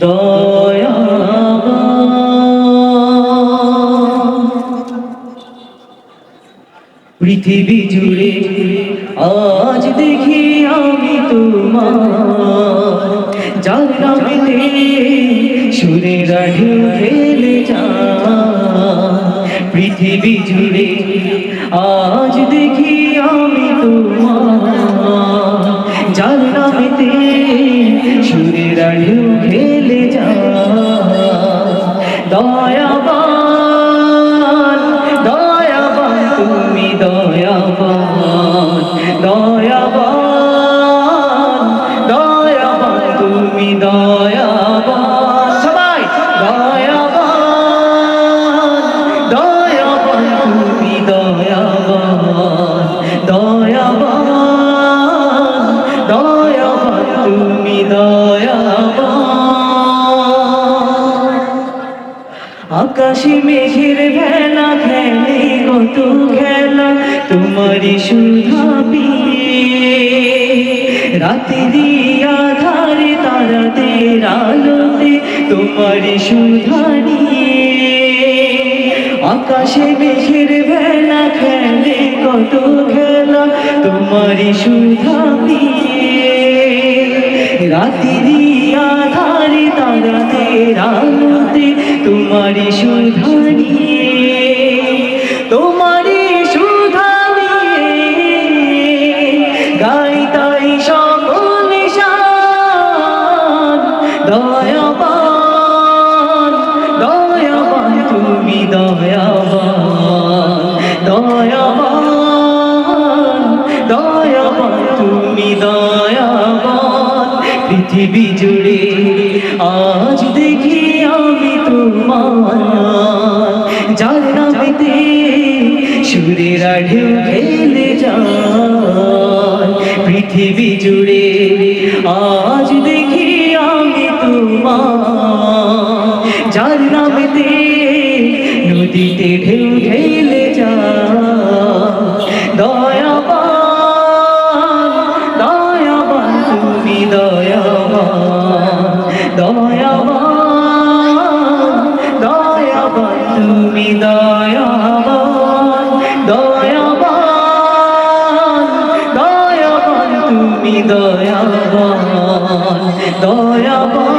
দয়াবান। পৃথিবী জুড়ে আজ দেখি আমি তোমার। যার নামেতে সুরের ঢেউ খেলে যা। পৃথিবী জুড়ে আজ দেখি দয়াবান দয়াবান, তুমি দয়াবান দয়াবান দয়াবান, তুমি দয়াবান। সবাই, দয়াবান দয়াবান, তুমি দয়াবান দয়াবান দয়াবান, তুমি দয়াবান আকাশে মেঘের ভেলা খেলে কত খেলা, তোমারই সুধা পিয়ে। রাতেরই আধারে তারাদের আলোতে তোমারই সুধা নিয়ে। আকাশে মেঘের ভেলা খেলে কত খেলা, তোমারই সুধা পিয়ে। রাতিরি আধারে তারাদের আলোতে দয়াবান দয়াবান দয়াবান তুমি দয়াবান। পৃথিবী জুড়ে আজ দেখি আমি তোমার যার নামেতে সুরের ঢেউ খেলে যায়। পৃথিবী জুড়ে আজ দেখি আমি তোমার যার নামেতে দিতে ঢেউ ঢেলে যা। দয়াবান দয়াবান তুমি দয়াবান দয়াবান দয়াবান তুমি দয়াবান দয়াবান দয়াবান তুমি দয়াবান দয়াবান